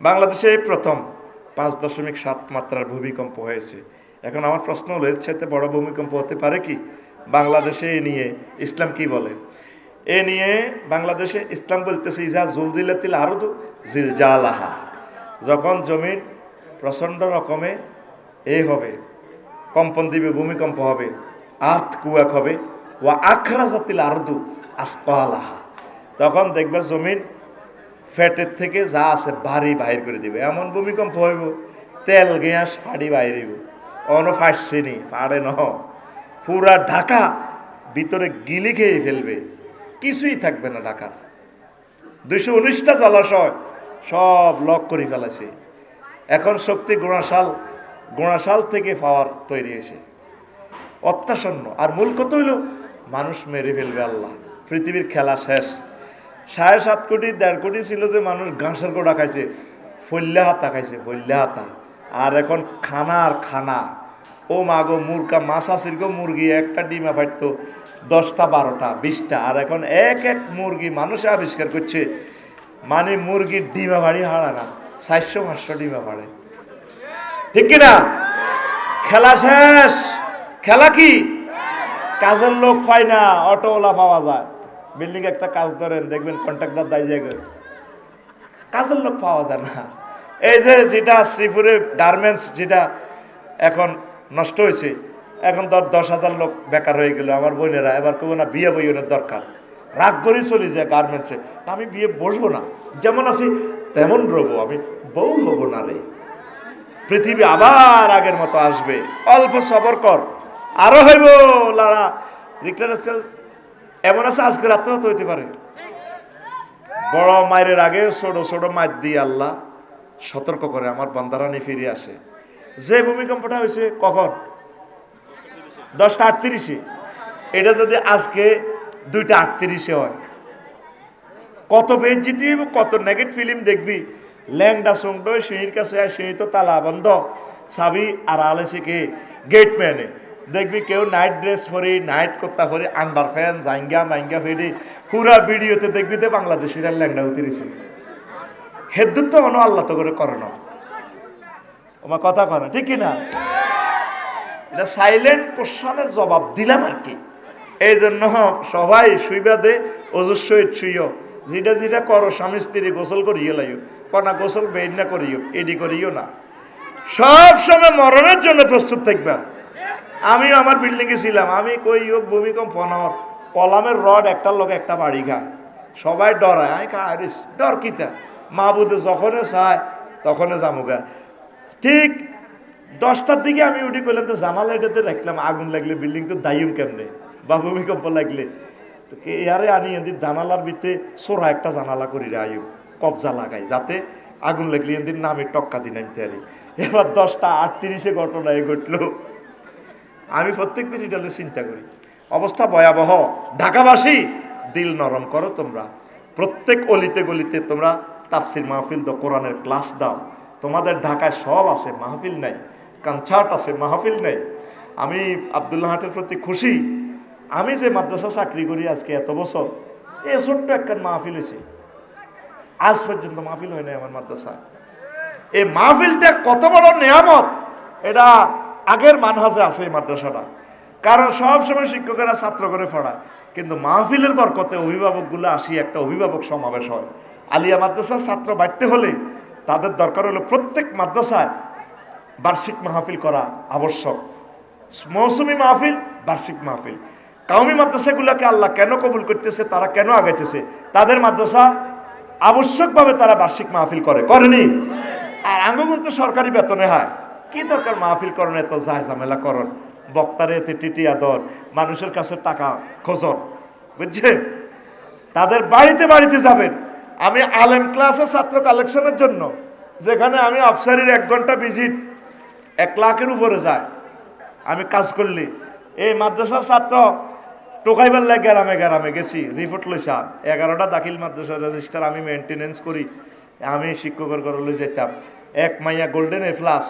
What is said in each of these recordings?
বাংলাদেশে প্রথম পাঁচ দশমিক সাত মাত্রার ভূমিকম্প হয়েছে। এখন আমার প্রশ্ন হলো, এর চাইতে বড় ভূমিকম্প হতে পারে কি? বাংলাদেশে এ নিয়ে ইসলাম কি বলে? এ নিয়ে বাংলাদেশে ইসলাম বলতেছে, ইজা জুলদিলাতিল জিল জালাহা যখন জমিন প্রচণ্ড রকমে এ হবে, কম্পন দিবে ভূমিকম্প হবে, আর্থ কুয়াক হবে ও আখরা জাতিল আরদু আসপালাহা তখন দেখবে জমিন ফ্যাটের থেকে যা আছে ভারী বাহির করে দিবে। এমন ভূমিকম্প হইব, তেল, গ্যাস, ফাড়ি বাইরিব অন ফাটছেনি পাড়ে ন। পুরা ঢাকা ভিতরে গিলি খেয়ে ফেলবে। কিছুই থাকবে না ঢাকার। দুইশো উনিশটা জলাশয় সব লক করে ফেলেছে। এখন শক্তি গোড়াশাল গোড়াশাল থেকে পাওয়ার তৈরি হয়েছে। অত্যাসন্ন আর মূল কত হইল, মানুষ মেরে ফেলবে আল্লাহ। পৃথিবীর খেলা শেষ। সাড়ে সাত কোটি, দেড় কোটি ছিল যে মানুষ ঘাসের গোড়া খাইছে। ফল্লে হাতা খাইছে, ফল্লে হাতা। আর এখন খানা আর খানা। ও মাগো মুরগা, মাছ আসির গো, মুরগি একটা ডিমা ফাটতো দশটা, বারোটা, বিশটা। আর এখন এক এক মুরগি মানুষে আবিষ্কার করছে মানে মুরগির ডিমা বাড়ি হারা না, চারশো, পাঁচশো ডিমা বাড়ে ঠিক কিনা? খেলা শেষ। খেলা কি? কাজের লোক পাই না, অটোওয়ালা পাওয়া যায়। বিল্ডিং একটা কাজ ধরেন, দেখবেন কন্ট্রাক্টর দায় জায়গায়। কাজের লোক পাওয়া যায় না। এই যে যেটা শ্রীপুরে গার্মেন্টস যেটা এখন নষ্ট হয়েছে, এখন ধর দশ হাজার লোক বেকার হয়ে গেল, আমার বোনেরা, এবার কেউ না, বিয়ে বইনের দরকার। রাগ করেই চলি যায় গার্মেন্টসে। আমি বিয়ে বসবো না। যেমন আছি, তেমন রবো আমি। বউ হব না রে। পৃথিবী আবার আগের মতো আসবে। অল্প সবর কর। আরও হইব লাড়া রিক্লার এমন আছে, আজকে রাত্রে তো হইতে পারে। বড় মায়ের আগে ছোট ছোট মায়ের দিয়ে আল্লাহ সতর্ক করে, আমার বন্দারানি ফিরে আসে। যে ভূমিকম্পটা হয়েছে কখন? দশটা আটত্রিশে। এটা যদি আজকে দুইটা আটত্রিশে হয়, কত বেজ জিতি কত নেগেট ফিল্ম দেখবি? ল্যাংডা সুংড সিঁড়ির কাছে সিঁড়ি তো তালা বন্ধ। সাবি আর আলেছে কে? গেট ম্যানে দেখবি কেউ নাইট ড্রেস পরি নাইট কোত্তা পরি আন্ডার ফ্যান জাইঙ্গা মাইঙ্গা ফেরি, পুরা ভিডিওতে দেখবি তো বাংলাদেশিরা ল্যাংডা উতিরিছে। হেদ্দুর তো অন্য আল্লাহ তো করে করে না। আমার কথা কয় ঠিক না এটা সাইলেন্ট কোশ্চনের জবাব দিলাম আর কি। এই জন্য সবাই শুইবা দে অজস্বই ছুইও যেটা যেটা করো, স্বামী স্ত্রী গোসল করিয়ে লাইও। কনা গোসল বেড না করিও, এডি করিও না। সব সময় মরণের জন্য প্রস্তুত থাকবা। আমিও আমার বিল্ডিংয়ে ছিলাম। আমি কই হোক ভূমিকম্প নর কলামের রড একটার লোক একটা বাড়ি খায় সবাই ডরায়। আমি খায় ডর কিতা? মা বুধে যখনে চায় তখনে জামুগা। ঠিক দশটার দিকে আমি উঠি করলাম তো জানালা এটাতে রাখলাম, আগুন লাগলে বিল্ডিং তো দায়ুম কেমনে? বা ভূমিকম্প লাগলে? তো কে, ইয়ারে আনি এদি জানালার ভিতরে সোরা একটা জানালা করি রে, আয়ু। কবজা লাগাই, যাতে আগুন লাগলে এদিন নামে টক্কা দিন আমি তারি এবার দশটা আটত্রিশে ঘটনা এ ঘটলো। আমি প্রত্যেক দিন এটা চিন্তা করি। অবস্থা ভয়াবহ। ঢাকাবাসী, দিল নরম করো তোমরা। প্রত্যেক অলিতে গলিতে তোমরা তাফসির মাহফিল দ কোরআনের ক্লাস দাও। তোমাদের ঢাকায় সব আছে, মাহফিল নাই। কনসার্ট আছে, মাহফিল নেই। আমি আবদুল্লাহ হাটের প্রতি খুশি। আমি যে মাদ্রাসা চাকরি করি আজকে এত বছর, এ ছোট্ট একখান মাহফিল হয়েছে। আজ পর্যন্ত মাহফিল হয় নাই আমার মাদ্রাসা এই মাহফিলটা কত বড় নিয়ামত! এটা আগের মানহাজে আছে এই মাদ্রাসাটা। কারণ সব সময় শিক্ষকেরা ছাত্র করে পড়ায়। কিন্তু মাহফিলের বরকতে অভিভাবকগুলো আসি একটা অভিভাবক সমাবেশ হয়। আলিয়া মাদ্রাসার ছাত্র বাড়তে হলে তাদের দরকার হলো প্রত্যেক মাদ্রাসায় বার্ষিক মাহফিল করা আবশ্যক। মৌসুমি মাহফিল, বার্ষিক মাহফিল। কাউমি মাদ্রাসাগুলোকে আল্লাহ কেন কবুল করতেছে, তারা কেন আগাইতেছে? তাদের মাদ্রাসা আবশ্যকভাবে তারা বার্ষিক মাহফিল করে। করেনি? আর আঙ্গ কিন্তু সরকারি বেতনে হয়। কি দরকার মাহফিল করেন এত ঝামেলা করন বক্তারে এতে টিটিয়া দর, মানুষের কাছে টাকা খোঁজন বুঝছেন? তাদের বাড়িতে বাড়িতে যাবেন। আমি আলেম ক্লাসের ছাত্র কালেকশনের জন্য, যেখানে আমি আফসারির এক ঘণ্টা ভিজিট এক লাখের উপরে যায়। আমি কাজ করলি। এই মাদ্রাসার ছাত্র, টোকাইবার লাগে গ্রামে গ্রামে গেছি রিপোর্ট লইসা এগারোটা দাখিল মাদ্রাসা রেজিস্টার আমি মেনটেনেন্স করি। আমি শিক্ষকের ঘরে যেতাম এক মাইয়া গোল্ডেন এ প্লাস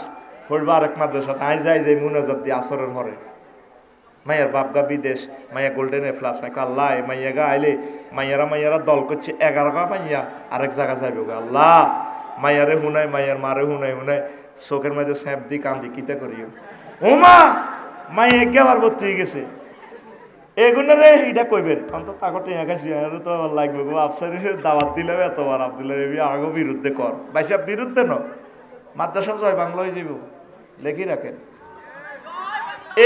পড়বা আরেক মাদ্রাসা আই যাই যাই মুনাজাত দিয়ে আসরের মরে। মাইয়ার বাপগা বিদেশ, মাইয়া গোল্ডেন এ প্লাস আল্লাহ মাইয়া গা আইলে মাইয়ারা মাইয়ারা দল করছে, এগারো গা মাইয়া আরেক জায়গা যাইব গা। আল্লাহ! মায়ারে হুনাই মায়ার মারে হুনাই হুনাই চোখের মাঝে স্যাপ দি, কান্দি, কিতা করিও ও মা মাই একে আবার ভর্তি হয়ে গেছে। এগুলো রে এইটা কইবেন। অন্তত তাকতে একাছি তো লাগবে গো। আফসারি দাওয়াত দিলেও এতবার আব্দুল্লাহ আগো বিরুদ্ধে কর। বাইসাব বিরুদ্ধে ন মাদ্রাসা জয় বাংলা হয়ে যাইব। লেখি রাখেন।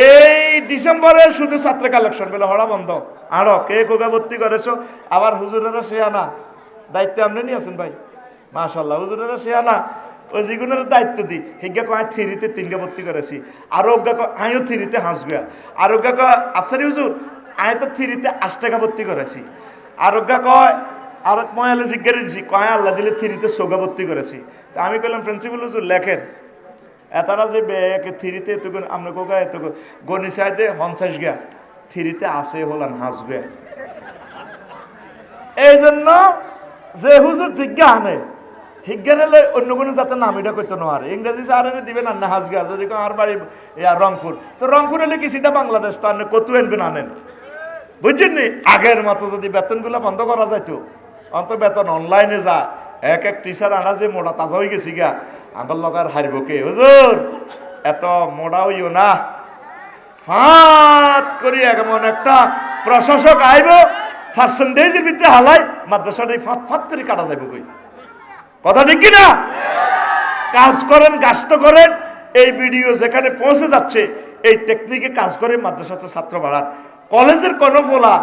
এই ডিসেম্বরে শুধু ছাত্র কালেকশন বলে হড়া বন্ধ। আরও কে কোগা ভর্তি করেছ? আবার হুজুরেরা সে আনা দায়িত্ব আপনি নিয়ে আছেন ভাই। মাশাল্লাহ হুজুরেরা সে আনা ওই যেগুলোর দায়িত্ব দি হিজ্ঞা কয় থিরিতে তিনকে ভর্তি করেছি। আর ওগা কয় আমিও থ্রিতে হাসগুয়া আর ওগা কয়, আফসারি হুজুর আমি তো থিরিতে আট টাকা ভর্তি করেছি। আর ওগা কয়, আর ময়ালে জিজ্ঞাসা দিছি, কয়, আল্লাহ দিলে থিরিতে সোগা ভর্তি করেছি। তা আমি কইলাম, প্রিন্সিপাল হুজুর, লেখেন। এতারা যে ব্যাগে থ্রিতে এত আমরা কোকা এত গনি সাইডে পঞ্চাশ গা থ্রিতে আসে হলাম হাসবে এই জন্য যে হুজুর জিজ্ঞা আনে হিজ্ঞানে লই অন্য কোনো যাতে নামিটা করতে নোয়ারে ইংরেজি স্যার দিবেন না হাসগা যদি আর বাড়ি, ইয়া রংপুর। তো রংপুর হলে কি সেটা বাংলাদেশ, তো আনে কত আনবেন আনেন? বুঝছেন নি? আগের মতো যদি বেতনগুলো বন্ধ করা যাইতো অন্ত বেতন অনলাইনে যা, এক এক টিচার আনা যে মোটা তাজা হয়ে গেছি গা আমার লগার হারব কে? হুজুর, এত মোটা হইও না। ফাত করি এমন একটা প্রশাসক আইব পার্সেন্টেজের ভিতরে হালাই, মাদ্রাসাটা ফাত ফাত করে কাটা যাইব কই? কথা ঠিক কিনা? কাজ করেন গাছটা করেন, এই ভিডিও যেখানে পৌঁছে যাচ্ছে, এই টেকনিকে কাজ করে মাদ্রাসাতে ছাত্র বাড়ান কলেজের কোনো ফোলা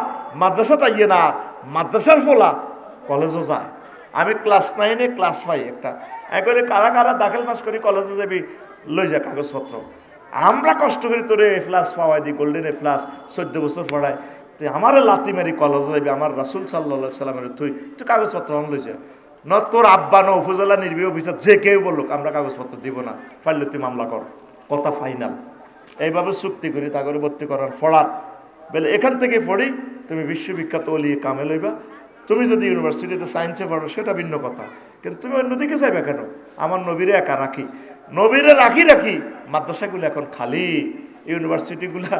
মাদ্রাসা তাইয়ে না, মাদ্রাসার ফোলা, কলেজও যায়। আমি ক্লাস নাইনে ক্লাস পাই একটা। একবারে কারা কারা দাখিল পাস করি কলেজে যাবি লই যা কাগজপত্র। আমরা কষ্ট করি তোরে এ প্লাস পাওয়াই দিই গোল্ডেন এ প্লাস চোদ্দ বছর পড়ায় তুই আমারে লাতি মারি কলেজে যাবি, আমার রাসুল সাল্লা সাল্লামের তুই তুই কাগজপত্র অন লই যা। ন তোর আব্বা ন উপজেলা নির্বাহী অফিসার যে কেউ বলল আমরা কাগজপত্র দিব না, পারলে তুই মামলা কর। কথা ফাইনাল এইভাবে চুক্তি করি তা করে ভর্তি করার ফড়ার বলে, এখান থেকে পড়ি, তুমি বিশ্ববিখ্যাত অলি কামে লইবা। তুমি যদি ইউনিভার্সিটিতে সায়েন্সে পড়ো, সেটা ভিন্ন কথা। কিন্তু তুমি অন্যদিকে চাইবে কেন? আমার নবীরে একা রাখি। নবীরে রাখি রাখি মাদ্রাসাগুলো এখন খালি। ইউনিভার্সিটিগুলা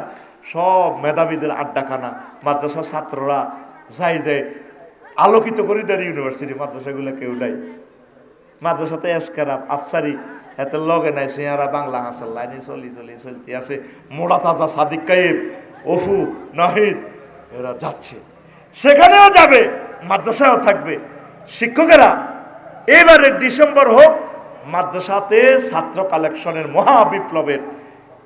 সব মেধাবীদের আড্ডাখানা। মাদ্রাসা ছাত্ররা যাই যায় আলোকিত করে দেয় ইউনিভার্সিটি, মাদ্রাসাগুলো কেউ নাই। মাদ্রাসাতে এসকারাপ আফসারি, এত লগে নাই সিয়ারা বাংলা হাসাল লাইনে চলি চলি, চলতে আছে। মোড়া তাজা সাদিক কাইব অফু নাহিদ, এরা যাচ্ছে। সেখানেও যাবে। মাদ্রাসায়ও থাকবে। শিক্ষকেরা এবারে ডিসেম্বর হোক, মাদ্রাসাতে ছাত্র কালেকশনের মহা বিপ্লবের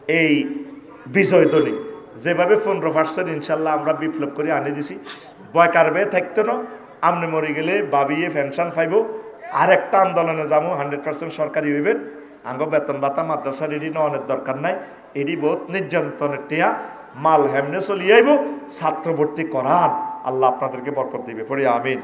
এই বিজয় দলি যেভাবে পনেরো পার্সেন্ট ইনশাল্লাহ আমরা বিপ্লব করে আনে দিছি। বয় কারবে, থাকতো না। আমনে মরে গেলে বাবিয়ে পেনশন পাইব। আর একটা আন্দোলনে যাব, হান্ড্রেড পার্সেন্ট সরকারি হইবেন। আঙ্গ বেতন ভাতা মাদ্রাসার এডি নেওয়ানোর দরকার নাই। এডি বহুত নির্যাতনের টিয়া। মাল হেমনে চলিয়ে আইব, ছাত্র ভর্তি করান। আল্লাহ আপনাদেরকে বরকত দিবে। পড়ি আমিন।